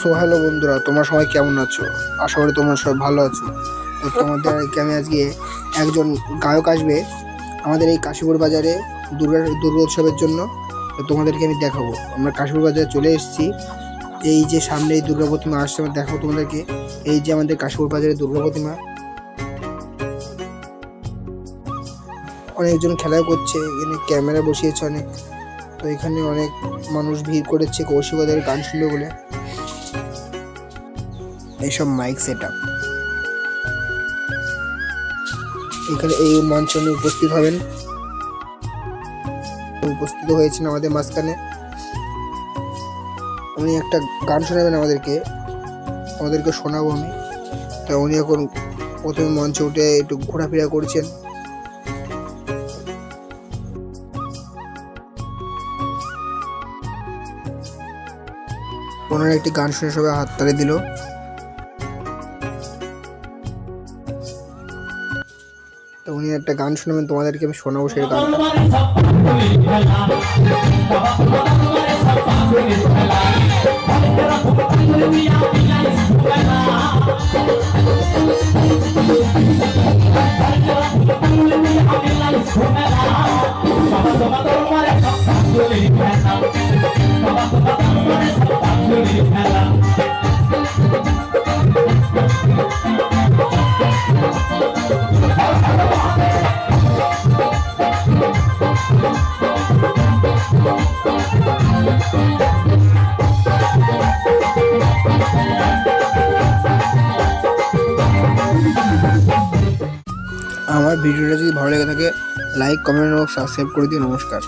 So hello বন্ধুরা, তোমরা সবাই কেমন আছো? আশা করি তোমরা সবাই ভালো আছো। তো তোমাদের আমি আজকে একজন গায়ক আসবে আমাদের এই কাশীপুর বাজারে দুর্গা দুর্গা উৎসবের জন্য। তো তোমাদেরকে আমি দেখাবো। আমরা কাশীপুর বাজারে চলে এসেছি। এই যে সামনে এই দুর্গা প্রতিমা আসছে আমি দেখাবো তোমাদেরকে। এই যে আমাদের কাশীপুর বাজারে দুর্গা প্রতিমা। অনেকজন খেলা করছে, এখানে ক্যামেরা বসিয়েছে অনেক। তো এখানে অনেক মানুষ ভিড় করেছে কৌশিকদের গান শুনবে বলে। এইসব মাইক সেট আপ এখানে এই মঞ্চে উনি উপস্থিত হবেন। উপস্থিত হয়েছেন আমাদের মাঝখানে। উনি একটা গান শোনাবেন আমাদেরকে। আমাদেরকে শোনাবো আমি। তা উনি এখন প্রথমে মঞ্চে উঠে একটু ঘোরাফেরা করছেন। ওনার একটি গান শুনে সবাই হাততালি দিল। তো উনি একটা গান শোনাবেন তোমাদেরকে আমি শোনাবো সেই গানটা। আমার ভিডিওটা যদি ভালো লেগে থাকে লাইক কমেন্ট এবং সাবস্ক্রাইব করে দিও। নমস্কার।